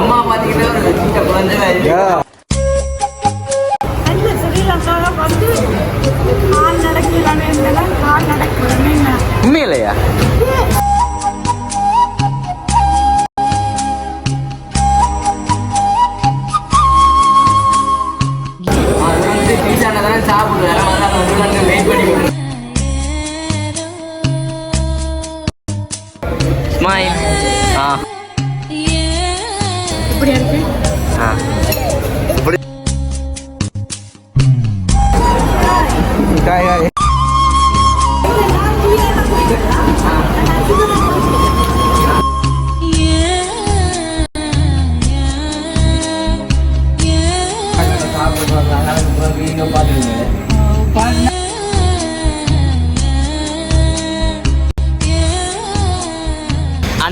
அம்மா பாத்தீங்கன்னா ஒரு சின்ன குழந்தை உண்மையிலையா? ஸ்மைல் ஆ. இப்படி இருக்கு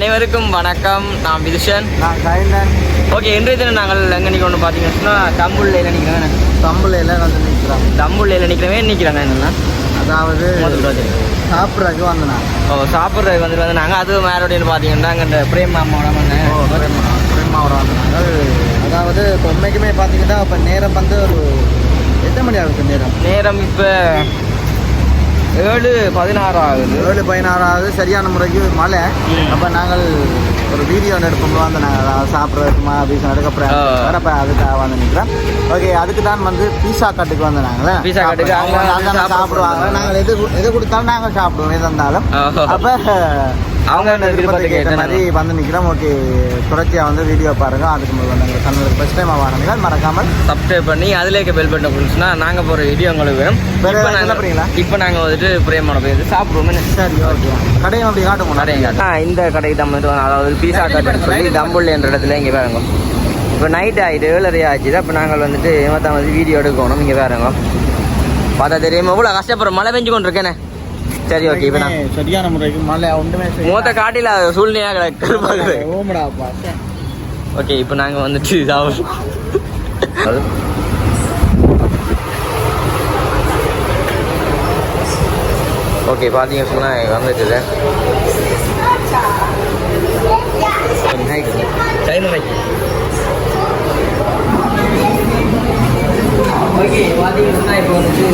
அனைவருக்கும் வணக்கம். நான் விதுஷன். நான் கைந்தன் ஓகே இன்றைய தினம் நாங்கள் எங்கே நிற்கணும் பார்த்தீங்கன்னா தம்புள்ளையில் நிற்கிறேன் தம்புலையில் வந்து நிற்கிறோம் தம்புள்ளையில் நிற்கிறவே நிற்கிறாங்க என்னென்னா? அதாவது சாப்பிட்றதுக்கு வந்தேன். ஓ சாப்பிட்றதுக்கு வந்துட்டு வந்து நாங்கள் அது மேரோடின்னு பார்த்தீங்கன்னா அங்கே இந்த பிரேம் மாமாவோட வந்தேன் ஓ பிரேமா பிரேமாவோட வந்தாங்க. அதாவது இப்போ உண்மைக்குமே பார்த்தீங்கன்னா இப்போ நேரம் வந்து ஒரு எத்தனை மணி ஆகுது நேரம்? நேரம் இப்போ ஏழு பதினாறு ஆகுது. ஏழு பதினாறாவது சரியான முறைக்கு மழை. அப்போ நாங்கள் ஒரு வீடியோ எடுப்போம். வந்து நாங்கள் சாப்பிட்றதுக்கு மா பீஸா எடுக்கப்புறம் ஆ. அப்போ அதுக்காக வந்து நிற்கிறோம் ஓகே அதுக்கு தான் வந்து பீஸா கட்டுக்கு வந்து நாங்களே. பீஸா கட்டுக்கு சாப்பிட சாப்பிடுவாங்க. நாங்கள் எது எது கொடுத்தாலும் நாங்கள் சாப்பிடுவோம் எது இருந்தாலும். அப்போ அவங்க விருப்பத்துக்கு ஏற்ற மாதிரி வந்து நிற்கிறோம் ஓகே தொடர்ச்சியாக வந்து வீடியோ பாருங்க. அதுக்கு முதல்ல சேனலுக்கு ஃபஸ்ட் டைம் வாங்கினீங்க மறக்காமல் சப்ஸ்கிரைப் பண்ணி அதிலே பெல் பட்டன் புரிஞ்சுன்னா நாங்கள் போகிற வீடியோ உங்களுக்கு வேற இப்போ என்ன நாங்கள்? இப்போ நாங்கள் வந்துட்டு பிரேமோட போய் சாப்பிடுவோம். சரி ஓகே கடையும் அப்படி காட்டுவோம். கடைங்க ஆ இந்த கடைக்கு தான் வந்துட்டு. அதாவது பீஸா கட்டுன்னு சொல்லி தம்புள்ளி என்ற இடத்துல இங்கே பாருங்க. இப்போ நைட் ஆகிட்டு ஏழரை ஆச்சு. அப்போ நாங்கள் வந்துட்டு இவத்தான் வந்து வீடியோ எடுக்கணும். இங்கே பாருங்க. பார்த்தா தெரியுமா? இவ்வளோ கஷ்டப்படுற மழை பெஞ்சு கொண்டு இருக்கேனே சரி ஓகே இப்போ நான் சரியான முறைக்கு மழை ஒன்றுமே மூத்த காட்டில சூழ்நிலையாக கிடக்கு. ஓமடாப்பா ஓகே இப்போ நாங்கள் வந்துட்டு இதாவது ஓகே பார்த்தீங்க சொன்னால் வந்துட்டு ஓகே பார்த்தீங்க சொன்னால் இப்போ வந்துட்டு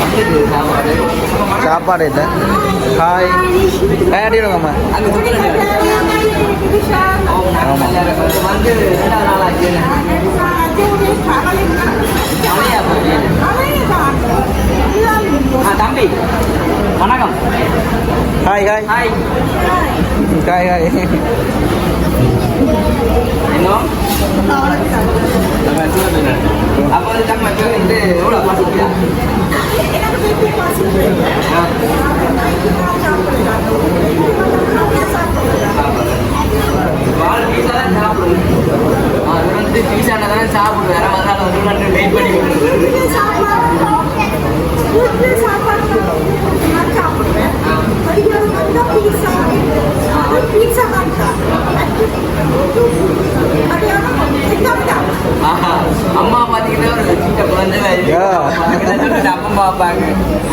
வந்துட்டு சாப்பாடு சாப்பாடு இல்லை ஹாய் ஆடிடுங்கம்மா அங்கே ஆமாம் வந்து ரெண்டாவது நாள் ஆச்சு மழையா போச்சு ஆ தம்பி வணக்கம் hi hi hi hi hi இன்னும் அப்போ வந்து நம்ம இப்போ வந்து எவ்வளோ பசிக்குதா ஆ. பால் பீஸா தான் சாப்பிடுவேன் அது வந்து பீஸான தான் சாப்பிடுவேன் வேற மாதிரி வந்து வந்து வெயிட் பண்ணி கொண்டு ஆஹா. அம்மா பாத்தீங்கன்னா ஒரு சின்ன குழந்தை மாதிரி. Yeah. பக்கத்துல அப்பா பார்ப்பாங்க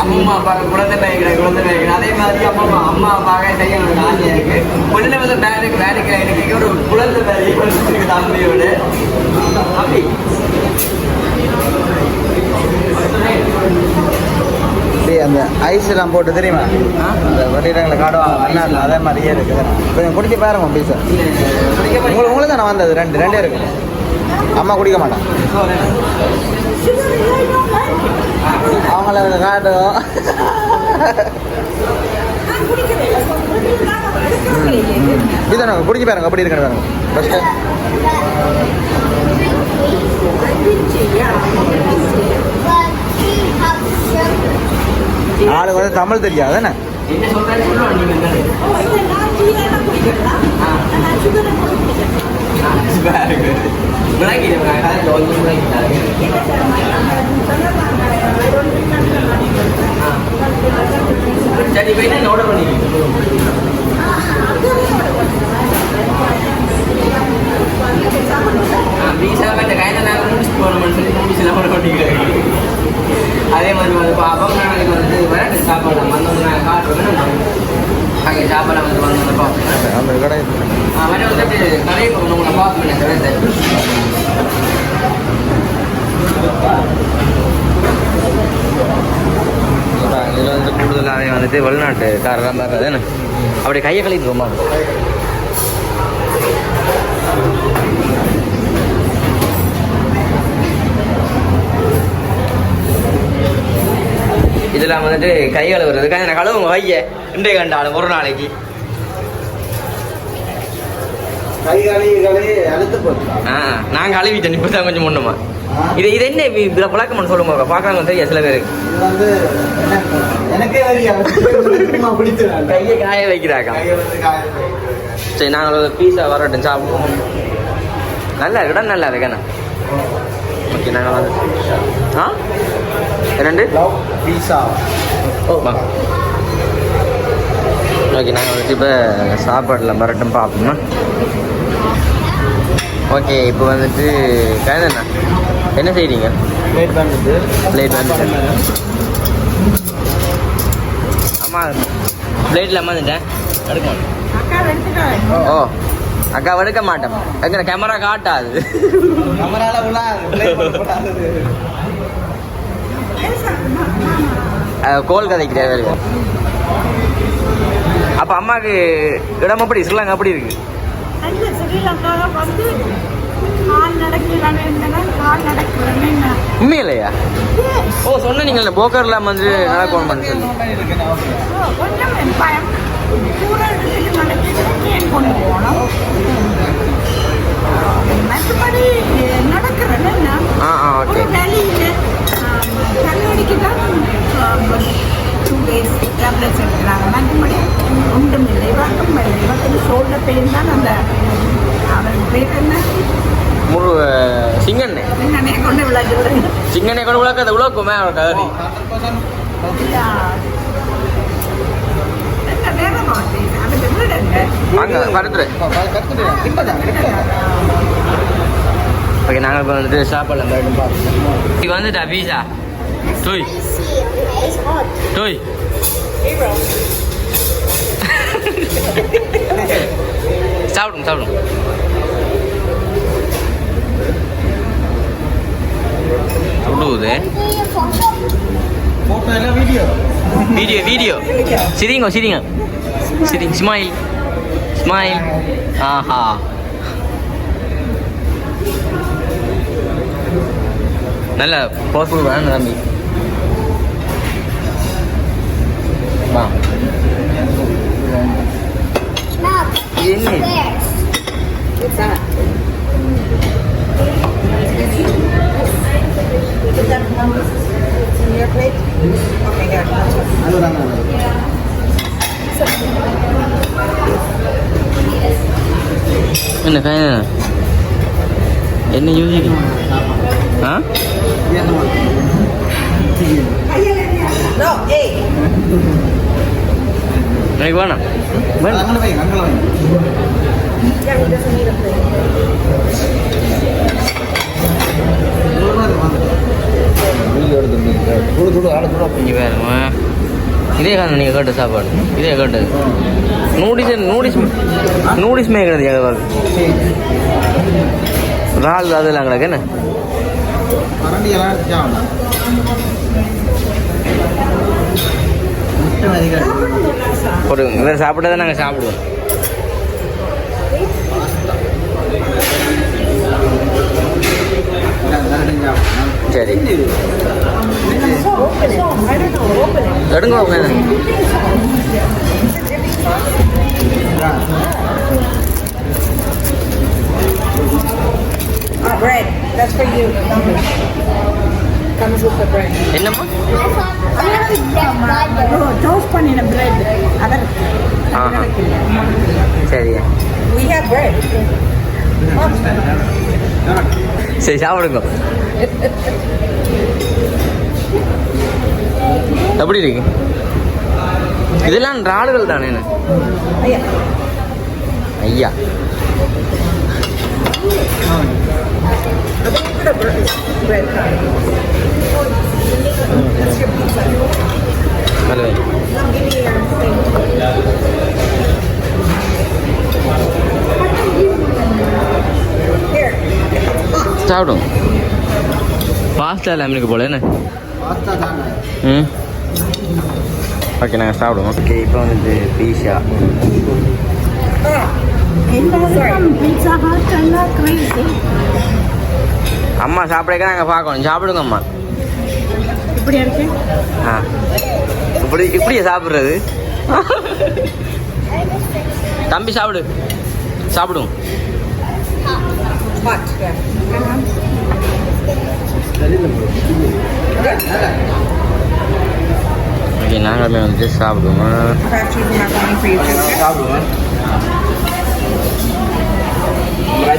அம்மா பார்க்க குழந்தை பயக்கிற குழந்தை பயக்கிற அதே மாதிரி அம்மா அம்மா பார்க்க செய்ய ஒரு ஆசையா இருக்கு. பொண்ணு வந்து வேலைக்கு வேலைக்கு எனக்கு ஒரு குழந்தை மாதிரி இருக்கு தம்பியோட. தம்பி. டேய் அந்த ஐஸ் எல்லாம் போட்டு தெரியுமா? அந்த வட்டிடங்களை காடுவாங்க அண்ணா அதே மாதிரியே இருக்குது. கொஞ்சம் குடிச்சு பாருங்க பீஸா உங்களுக்கு உங்களுக்கு தானே வந்தது? ரெண்டு ரெண்டே இருக்கு. அம்மா குடிக்க மாட்டான் அவங்கள காட்டும் இதுதானே குடிச்சு பாருங்க அப்படி இருக்கணும் பாருங்க. ஃபஸ்ட்டு ஆளுக்கு வந்து தமிழ் தெரியாது என்ன? என்ன சொல்றேன்னு நான் கதைக்கு வந்து விளங்கிட்டாரு. இந்த முடிச்சுட்டு போகணும்னு சொல்லி முடிச்சுலாம் அதே மாதிரி வந்து இப்போ நாளைக்கு வந்து விளையாட்டு சாப்பாடு வந்தவங்க நாங்கள் நாங்கள் சாப்பாடு வந்து வந்து பார்ப்போம் அந்த கடை ஆ மணி வந்து எப்படி கடையை உங்களை பார்ப்போம் சார் இதில் வந்து கூடுதலாகவே வந்துட்டு வெளிநாட்டுக்காரெல்லாம் பார்க்காது என்ன அப்படி கையை கழித்து இதெல்லாம் வந்துட்டு கை கழுவுறதுக்காக எனக்கு கழுவுங்க வைய. இன்றைய கண்டாலும் ஒரு நாளைக்கு. நான் கழுவிட்டேன் இப்போ தான் கொஞ்சம் முன்னுமா. இது இது என்ன இது- இதில் பழக்கம்னு சொல்லுங்க பார்க்கறாங்க தெரியும் சில பேருக்கு கையை காய கையை காய சரி நாங்கள் பீஸா வரட்டும் சாப்பிடுவோம். நல்லா இருக்கு இடம் நல்லா இருக்கேண்ணா ஓகே நாங்கள் வந்து ஆ? ரெண்டு லவ் பீஸா ஓகே நாங்கள் வந்துட்டு இப்போ சாப்பாடில் வரட்டும் பார்ப்போம்னா ஓகே இப்போ வந்துட்டு கயந்தண்ணா என்ன? செய்றீங்க? பிளேட் வந்துட்டு Plate வந்துட்டு. ஆமாம் பிளேட்டில் அம்மாந்துட்டேன் எடுக்க மாட்டேன் அக்கா எடுத்துக்காங்க ஓ அக்கா எடுக்க மாட்டேன் எங்க கேமரா காட்டாது. நம்மளால விழாது. கோல் கதைக்கிறார் அப்போ அம்மாவுக்கு இடம் எப்படி? ஸ்ரீலங்கா எப்படி இருக்கு? கால் கால் உண்மையிலையா? ஓ சொன்ன நீங்கள் போக்கர்ல வந்து நடக்கிறது மற்றபடி நடக்கிறேன்னு என்ன ஆ ஆ ஓகே. கல்லூரிக்கு தான் டூ டேஸ் டேப்லெட்ஸ் எடுக்கிறாங்க. மற்றபடி ஒன்றும் இல்லை இவருக்கும் இல்லை இவருக்கு ஷோல்டர் பெயின் தான் அந்த அவருக்கு பேர் என்ன? முரு சிங்கண்ணே. கொண்டு விளையாட்டு சிங்கண்ணே கூட உலக உலகமே அவர் கதறி. ஓகே நாங்கள் இப்போ வந்துட்டு இது வந்துட்டா பீஸா? டோய் டோய் சாப்பிடுங்க சாப்பிடுங்க சுடுவது போட்டோ எல்லாம் வீடியோ வீடியோ வீடியோ சிரிங்க சிரிங்க சிரி ஸ்மைல் ஸ்மைல் ஆஹா நல்ல பவர்ஃபுல் வேணும் தம்பி வா இது என்ன அதுதாங்க என்ன ஃபைன் என்ன யோசிக்கிறீங்க ஆ எனக்கு வேணாம் வேணாம் அங்கே வைங்க அங்கே வைங்க வீடியோ எடுத்து சுடு சுடு ஆளு சுடு இங்கே வேறு இதே காரணம் நீங்கள் கேட்ட சாப்பாடு. இதே கேட்டது. நூடிஸ் நூடிஸ் நூடிஸ் மேய்க்கிறது எங்கள் இறால் அதெல்லாம் கிடக்கு என்ன கரண்டி எல்லாம் எடுத்துச்சாங்க முட்டை மதிக்காது ஒரு இதை தான் நாங்கள் சாப்பிடுவோம். சரி. எடுங்க உங்க Ah, bread. That's for you. Comes with the bread. என்னம்மா டோஸ்ட் பண்ணின பிரெட் அதை ஆஹா சரி We have bread. சரி சாப்பிடுங்க எப்படி இருக்கு இதெல்லாம் ராடுகள் தானே என்ன? I think the bread is bread curry. That's your pizza. Hello. No, give me your thing. Here. சாப்பிடும் பாஸ்தா லெமனுக்கு போல என்ன ம் ஓகே நாங்கள் சாப்பிடுவோம் ஓகே இப்போ வந்து பீஸா பீஸா அம்மா சாப்பிடக்க நாங்கள் பார்க்கணும். சாப்பிடுங்க அம்மா இப்படி இருக்கு ஆ. இப்படி இப்படியே சாப்பிட்றது? தம்பி சாப்பிடு. ஓகே நாங்களுமே வந்துட்டு சாப்பிடுவோம்? you, Jessica. சாப்பிடுவோம்.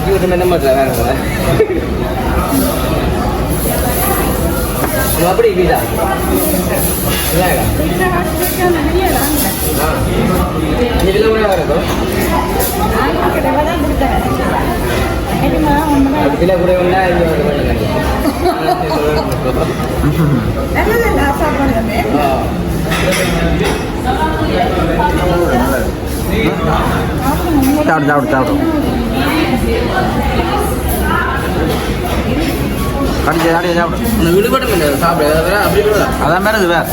விட்டு என்ன வேற அப்படி பீஸா பீட்சா ஹாட் நிறைய இதில் கூட இருக்கும் கடவை தான் கொடுத்தேன் என்னமா ஒன்று இதில் கூட உண்டா இது வந்து பண்ணுங்க நல்ல நல்லா சாப்பிடுறேன் சாப்பிடு சாப்பிடு சாப்பிடு. கடிச்சு கடிச்சு சாப்பிடு. விடுபட்டு சாப்பிடு. அப்படி அதான் மேலே இது வேற.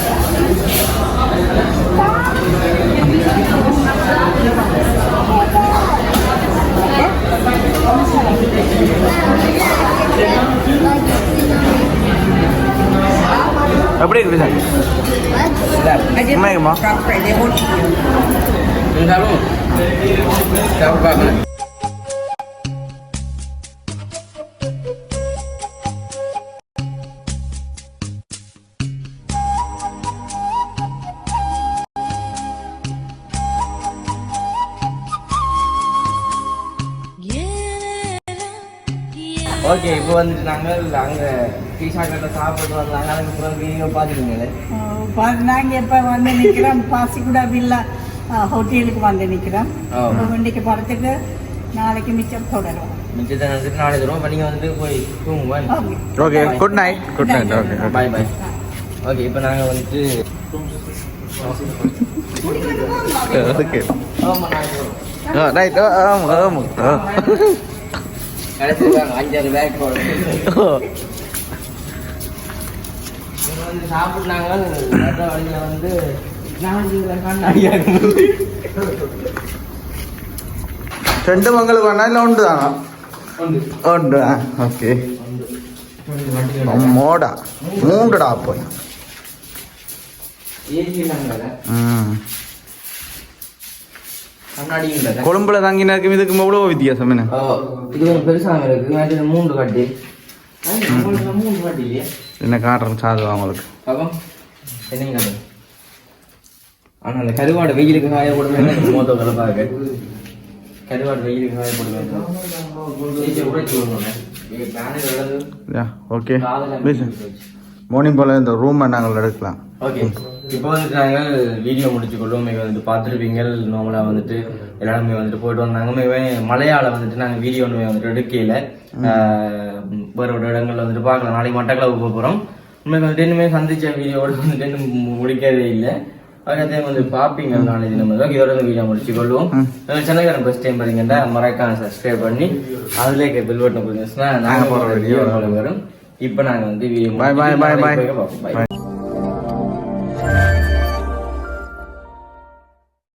எப்படி இருக்கு சார் did உண்மைக்குமா? ஓகே இப்போ வந்துட்டு நாங்கள் அங்கே டீ ஷாட்டில் சாப்பிட்டு வந்தாங்க அதுக்கப்புறம் வீடியோ பார்த்துருக்கீங்களே நாங்கள் இப்போ வந்து நிற்கிறோம் பாசிக்குடா வில்லா ஹோட்டலுக்கு வந்து நிற்கிறோம் ஓ. இன்னைக்கு படத்துக்கு நாளைக்கு மிச்சம் தொடரும் மிச்சத்தை வந்துட்டு நாளை தருவோம். இப்போ நீங்கள் வந்துட்டு போய் தூங்குவேன் okay. Good night good night okay bye bye okay இப்போ நாங்கள் வந்துட்டு ஓகே ஆமாம் ரைட் ஆமாம் ஆமாம் அஞ்சாறு பேக் இவங்க வந்து சாப்பிட்டாங்க வர்ற வழியில வந்து ரெண்டு மங்களுக்கு வேணா இல்லை ஒன்று தானா? உண்டு. ஒன்று ஓகே. மோடா. மூண்டுடா போய். ம். கொழும்புல தங்கினருக்கும் இதுக்கும் எவ்வளோ வித்தியாசம் என்ன? இது பெருசாக இருக்கு. மூன்று கட்டி. என்ன காட்டுறேன் சாது அவங்களுக்கு ஆனால் அந்த கருவாடு வெயிலுக்கு காய போடுவேன் மோத்த கலப்பாக கருவாடு வெயிலுக்கு காய போடுவேன் ஓகே. மார்னிங் போல் இந்த ரூமை நாங்கள் எடுக்கலாம். ஓகே. இப்போ வந்துட்டு நாங்கள் வீடியோ முடிச்சு கொள்வோம் மிக வந்து பார்த்துருப்பீங்க. நார்மலாக வந்துட்டு எல்லாருமே வந்துட்டு போயிட்டு வந்தாங்க. மிக மலையாள வந்துட்டு நாங்கள் வீடியோ ஒன்று வந்துட்டு எடுக்கையில் வேற ஒரு இடங்கள்ல வந்துட்டு பார்க்கலாம். நாளைக்கு மட்டக்களவு போக போகிறோம் உண்மைக்கு வந்துட்டு இன்னுமே சந்திச்ச வீடியோட வந்துட்டு இன்னும் முடிக்கவே இல்லை. அதே வந்து பார்ப்பீங்க நாளைக்கு தினம் வந்து இதோட வீடியோ முடிச்சு கொள்வோம் சென்னைக்காரன் ஃபஸ்ட் டைம் பார்த்தீங்கன்னா மறக்காம சப்ஸ்கிரைப் பண்ணி அதுலேயே பில் பட்டன் கொடுத்துச்சுன்னா நாங்கள் போகிற வீடியோ வரும். இப்போ நாங்கள் வந்து வீடியோ bye, bye. பார்ப்போம். Bye. Bye.